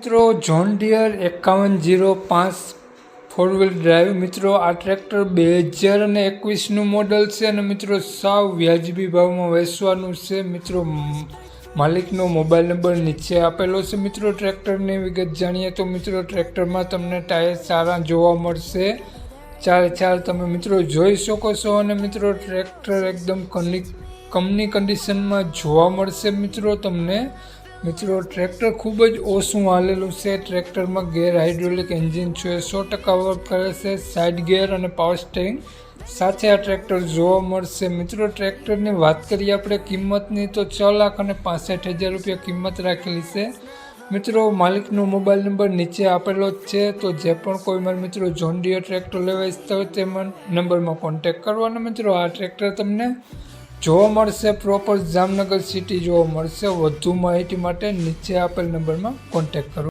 મિત્રો John Deere એકાવન zero પાંચ ફોર વ્હીલ ડ્રાઈવ મિત્રો, આ ટ્રેક્ટર બે હજાર અને એકવીસનું મોડલ છે અને મિત્રો, સાવ વ્યાજબી ભાવમાં વેચવાનું છે. મિત્રો માલિકનો મોબાઈલ નંબર નીચે આપેલો છે. મિત્રો ટ્રેક્ટરની વિગત જાણીએ તો મિત્રો ટ્રેક્ટરમાં તમને ટાયર સારા જોવા મળશે. ચાર ચાર તમે મિત્રો જોઈ શકો છો અને મિત્રો ટ્રેક્ટર એકદમ કંપની કન્ડિશનમાં જોવા મળશે. મિત્રો, તમને મિત્રો, ટ્રેક્ટર ખૂબ જ ઓછું હાલેલું છે. ટ્રેક્ટરમાં ગેર હાઇડ્રોલિક એન્જિન છે. સો ટકા વર્ક કરે છે. સાઇડ ગેર અને પાવર સ્ટેરિંગ સાથે આ ટ્રેક્ટર જોવા મળશે. મિત્રો, ટ્રેક્ટરની વાત કરીએ આપણે, કિંમતની તો છ લાખ અને પાસઠ હજાર રૂપિયા કિંમત રાખેલી છે. મિત્રો, માલિકનો મોબાઈલ નંબર નીચે આપેલો જ છે. તો જે પણ કોઈ મારા મિત્રો જોન ટ્રેક્ટર લેવા ઈચ્છતા હોય તેમાં નંબરમાં કોન્ટેક્ટ કરવાનો. મિત્રો, આ ટ્રેક્ટર તમને જોવા મળશે પ્રોપર જામનગર સિટી જોવા મળશે વધુ માહિતી માટે નીચે આપેલ નંબરમાં કોન્ટેક્ટ કરો.